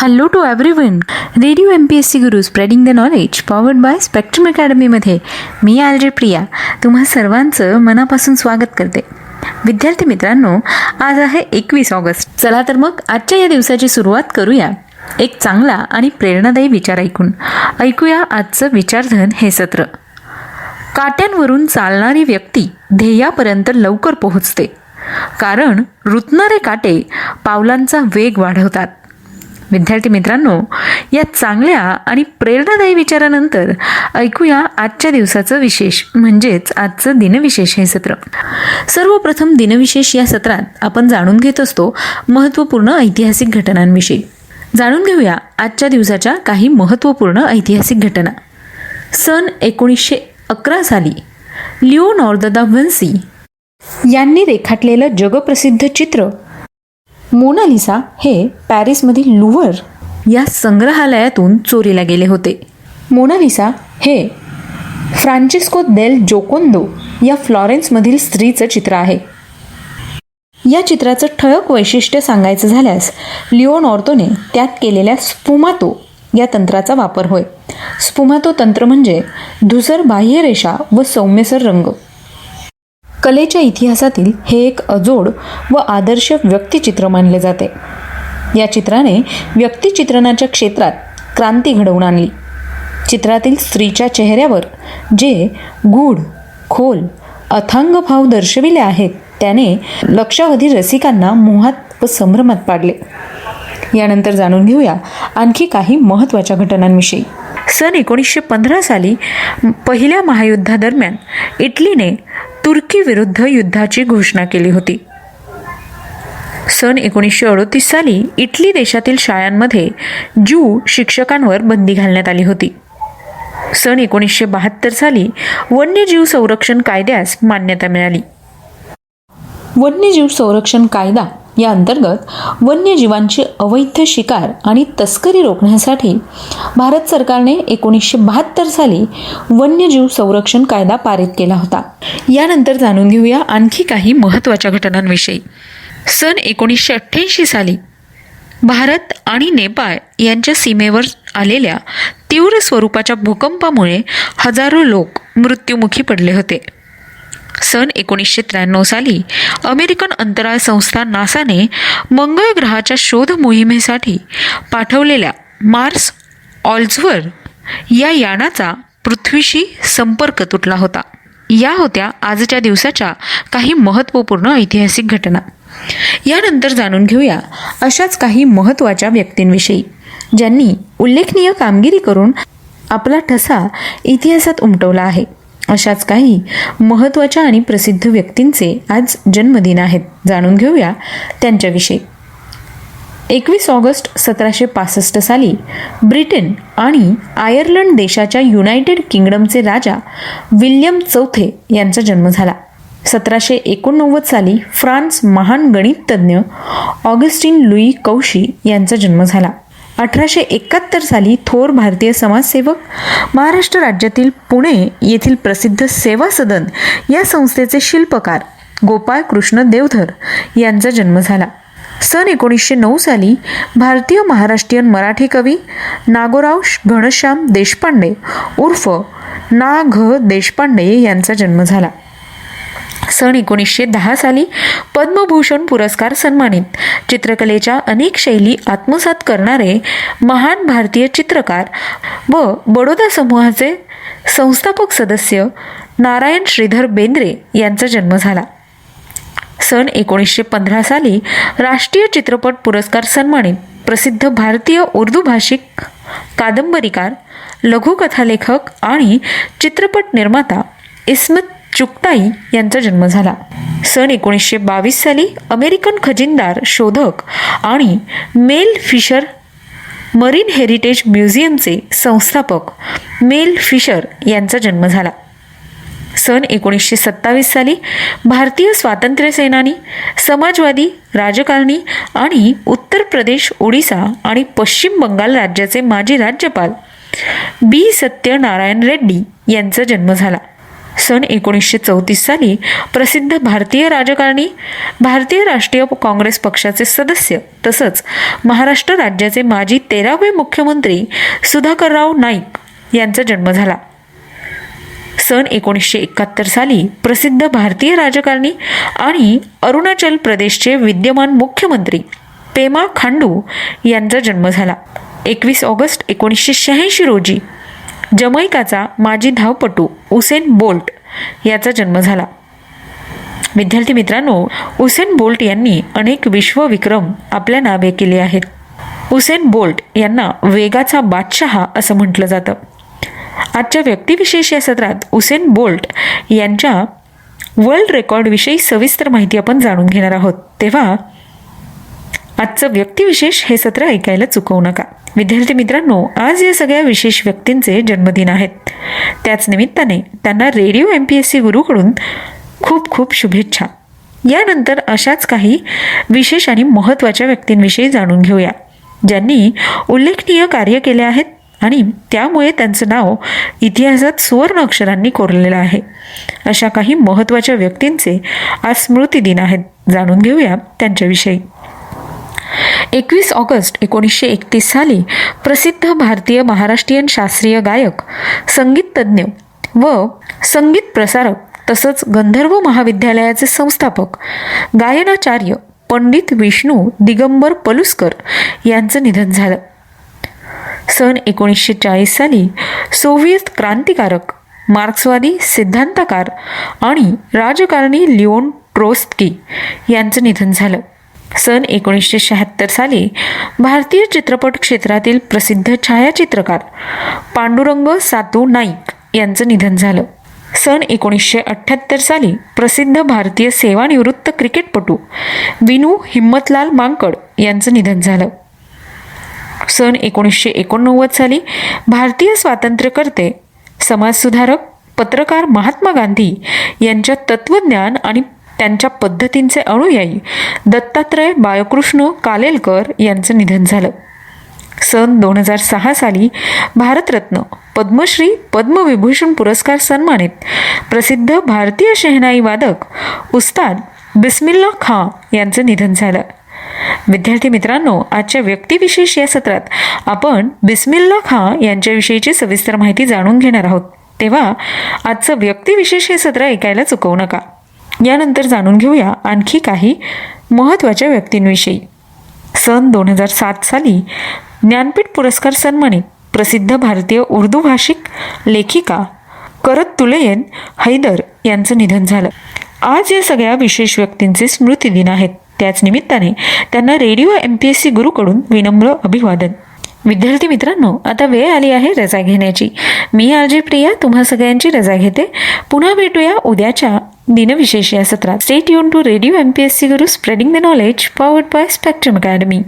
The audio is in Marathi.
Hello to everyone radio M P S C Guru spreading the knowledge powered by spectrum अकॅडमीमध्ये मी आलजे प्रिया. तुम्हा सर्वांचं मनापासून स्वागत करते. विद्यार्थी मित्रांनो आज आहे एकवीस ऑगस्ट. चला तर मग आजच्या या दिवसाची सुरुवात करूया. एक चांगला आणि प्रेरणादायी विचार ऐकून. ऐकूया आजचं विचारधन हे सत्र. काट्यांवरून चालणारी व्यक्ती ध्येयापर्यंत लवकर पोहोचते. कारण रुतणारे काटे पावलांचा वेग वाढवतात. विद्यार्थी मित्रांनो या चांगल्या आणि प्रेरणादायी विचारानंतर ऐकूया आजच्या दिवसाचं विशेष म्हणजेच आजचं दिनविशेष हे सत्र. सर्वप्रथम दिनविशेष या सत्रात आपण जाणून घेत असतो महत्त्वपूर्ण ऐतिहासिक घटनांविषयी. जाणून घेऊया आजच्या दिवसाच्या काही महत्त्वपूर्ण ऐतिहासिक घटना. सन एकोणीसशे अकरा साली लिओनॉर्द दा वन्सी यांनी रेखाटलेलं जगप्रसिद्ध चित्र मोनालिसा हे पॅरिसमधील लुवर या संग्रहालयातून चोरीला गेले होते. मोनालिसा हे फ्रान्सिस्को देल जोकोंदो या फ्लॉरेन्समधील स्त्रीचं चित्र आहे. या चित्राचं ठळक वैशिष्ट्य सांगायचं झाल्यास लिओनॉर्तोने त्यात केलेल्या स्पुमातो या तंत्राचा वापर होय. स्पुमातो तंत्र म्हणजे धुसर बाह्यरेषा व सौम्यसर रंग. कलेच्या इतिहासातील हे एक अजोड व आदर्श व्यक्तिचित्र मानले जाते. या चित्राने व्यक्तिचित्रणाच्या क्षेत्रात क्रांती घडवून आणली. चित्रातील स्त्रीच्या चेहऱ्यावर जे गूढ खोल अथांग भाव दर्शविले आहेत त्याने लक्षावधी रसिकांना मोहात व संभ्रमात पाडले. यानंतर जाणून घेऊया आणखी काही महत्त्वाच्या घटनांविषयी. सन एकोणीसशे पंधरा साली पहिल्या महायुद्धादरम्यान इटलीने तुर्की विरुद्ध युद्धाची घोषणा केली होती. सन एकोणीसशे अडोतीस साली इटली देशातील शाळांमध्ये ज्यू शिक्षकांवर बंदी घालण्यात आली होती. सन एकोणीसशे बहात्तर साली वन्यजीव संरक्षण कायद्यास मान्यता मिळाली. वन्यजीव संरक्षण कायदा या अंतर्गत वन्यजीवांची अवैध शिकार आणि तस्करी रोखण्यासाठी भारत सरकारने एकोणीसशे बहात्तर साली वन्यजीव संरक्षण कायदा पारित केला होता. यानंतर जाणून घेऊया आणखी काही महत्त्वाच्या घटनांविषयी. सन एकोणीसशे अठ्ठ्याऐंशी साली भारत आणि नेपाळ यांच्या सीमेवर आलेल्या तीव्र स्वरूपाच्या भूकंपामुळे हजारो लोक मृत्युमुखी पडले होते. सन एकोणीसशे त्र्याण्णव साली अमेरिकन अंतराळ संस्था नासाने मंगळ ग्रहाच्या शोध मोहिमेसाठी पाठवलेल्या मार्स ऑल्झवर या यानाचा पृथ्वीशी संपर्क तुटला होता. या होत्या आजच्या दिवसाच्या काही महत्त्वपूर्ण ऐतिहासिक घटना. यानंतर जाणून घेऊया अशाच काही महत्त्वाच्या व्यक्तींविषयी ज्यांनी उल्लेखनीय कामगिरी करून आपला ठसा इतिहासात उमटवला आहे. अशाच काही महत्त्वाच्या आणि प्रसिद्ध व्यक्तींचे आज जन्मदिन आहेत. जाणून घेऊया त्यांच्याविषयी. एकवीस ऑगस्ट सतराशे पासष्ट साली ब्रिटन आणि आयर्लंड देशाच्या युनायटेड किंगडमचे राजा विल्यम चौथे यांचा जन्म झाला. सतराशे एकोणनव्वद साली फ्रान्स महान गणिततज्ञ ऑगस्टिन लुई कौशी यांचा जन्म झाला. अठराशे एकाहत्तर साली थोर भारतीय समाजसेवक महाराष्ट्र राज्यातील पुणे येथील प्रसिद्ध सेवा सदन या संस्थेचे शिल्पकार गोपाळ कृष्ण देवधर यांचा जन्म झाला. सन एकोणीसशे नऊ साली भारतीय महाराष्ट्रीयन मराठी कवी नागोराव घनश्याम देशपांडे उर्फ ना घ देशपांडे यांचा जन्म झाला. सन एकोणीसशे दहा साली पद्मभूषण पुरस्कार सन्मानित. चित्रकलेच्या अनेक शैली आत्मसात करणारे महान भारतीय चित्रकार व बडोदा समूहाचे संस्थापक सदस्य नारायण श्रीधर बेंद्रे यांचा जन्म झाला. सन एकोणीसशे पंधरा साली राष्ट्रीय चित्रपट पुरस्कार सन्मानित. प्रसिद्ध भारतीय उर्दू भाषिक कादंबरीकार लघुकथालेखक आणि चित्रपट निर्माता इस्मत चुकताई यांचा जन्म झाला. सन एकोणीसशे बावीस साली अमेरिकन खजिनदार शोधक आणि मेल फिशर मरीन हेरिटेज म्युझियमचे संस्थापक मेल फिशर यांचा जन्म झाला. सन एकोणीसशे सत्तावीस साली भारतीय स्वातंत्र्य सेनानी समाजवादी राजकारणी आणि उत्तर प्रदेश ओडिसा आणि पश्चिम बंगाल राज्याचे माजी राज्यपाल बी. सत्यनारायण रेड्डी यांचा जन्म झाला. सन एकोणीसशे चौतीस साली प्रसिद्ध भारतीय राजकारणी भारतीय राष्ट्रीय काँग्रेस पक्षाचे सदस्य तसंच महाराष्ट्र राज्याचे माजी तेरावे मुख्यमंत्री सुधाकरराव नाईक यांचा जन्म झाला. सन एकोणीसशे एकाहत्तर साली प्रसिद्ध भारतीय राजकारणी आणि अरुणाचल प्रदेशचे विद्यमान मुख्यमंत्री पेमा खांडू यांचा जन्म झाला. एकवीस ऑगस्ट एकोणीसशे शहाऐंशी रोजी जमैकाचा माजी धावपटू उसेन बोल्ट याचा जन्म झाला. विद्यार्थी मित्रांनो उसेन बोल्ट यांनी अनेक विश्वविक्रम आपल्या नावे केले आहेत. उसेन बोल्ट यांना वेगाचा बादशहा असं म्हटलं जातं. आजच्या व्यक्तिविशेष या सत्रात उसेन बोल्ट यांच्या वर्ल्ड रेकॉर्डविषयी सविस्तर माहिती आपण जाणून घेणार आहोत. तेव्हा आजचं व्यक्तिविशेष हे सत्र ऐकायला चुकवू नका. विद्यार्थी मित्रांनो आज या सगळ्या विशेष व्यक्तींचे जन्मदिन आहेत. त्याच निमित्ताने त्यांना radio M P S C गुरुकडून खूप खूप शुभेच्छा. यानंतर अशाच काही विशेष आणि महत्त्वाच्या व्यक्तींविषयी जाणून घेऊया. ज्यांनी उल्लेखनीय कार्य केले आहेत आणि त्यामुळे त्यांचं नाव इतिहासात सुवर्ण अक्षरांनी कोरलेलं आहे. अशा काही महत्त्वाच्या व्यक्तींचे आज स्मृतिदिन आहेत. जाणून घेऊया त्यांच्याविषयी. एकवीस ऑगस्ट एकोणीसशे एकतीस साली प्रसिद्ध भारतीय महाराष्ट्रीयन शास्त्रीय गायक संगीततज्ज्ञ व संगीत प्रसारक तसंच गंधर्व महाविद्यालयाचे संस्थापक गायनाचार्य पंडित विष्णू दिगंबर पलुस्कर यांचं निधन झालं. सन एकोणीसशे चाळीस साली सोव्हिएत क्रांतिकारक मार्क्सवादी सिद्धांतकार आणि राजकारणी लिओन ट्रोस्की यांचं निधन झालं. सन एकोणीसशे शहात्तर साली भारतीय चित्रपट क्षेत्रातील प्रसिद्ध छायाचित्रकार पांडुरंग सातू नाईक यांचं निधन झालं. सन एकोणीसशे अठ्ठ्याहत्तर साली प्रसिद्ध भारतीय सेवानिवृत्त क्रिकेटपटू विनू हिम्मतलाल मांकड यांचं निधन झालं. सन एकोणीसशे एकोणनव्वद साली भारतीय स्वातंत्र्यकर्ते समाजसुधारक पत्रकार महात्मा गांधी यांच्या तत्त्वज्ञान आणि त्यांच्या पद्धतींचे अनुयायी दत्तात्रय बाळकृष्ण कालेलकर यांचं निधन झालं. सन दोन हजार सहा साली भारतरत्न पद्मश्री पद्मविभूषण पुरस्कार सन्मानित प्रसिद्ध भारतीय शहनाई वादक उस्ताद बिस्मिल्ला खां यांचं निधन झालं. विद्यार्थी मित्रांनो आजच्या व्यक्तिविशेष या सत्रात आपण बिस्मिल्ला खां यांच्याविषयीची सविस्तर माहिती जाणून घेणार आहोत. तेव्हा आजचं व्यक्तिविशेष हे सत्र ऐकायला चुकवू नका. यानंतर जाणून घेऊया आणखी काही महत्त्वाच्या व्यक्तींविषयी. सन दोन हजार सात साली ज्ञानपीठ पुरस्कार सन्मानित प्रसिद्ध भारतीय उर्दू भाषिक लेखिका करत तुलयन हैदर यांचं निधन झालं. आज या सगळ्या विशेष व्यक्तींचे स्मृतिदिन आहेत. त्याच निमित्ताने त्यांना radio M P S C गुरुकडून विनम्र अभिवादन. विद्यार्थी मित्रांनो आता वेळ आली आहे रजा घेण्याची. मी आरजी प्रिया तुम्हा सगळ्यांची रजा घेते. पुन्हा भेटूया उद्याच्या दिनविशेष या सत्रात. Stay युन to radio M P S C Guru spreading the knowledge powered by spectrum academy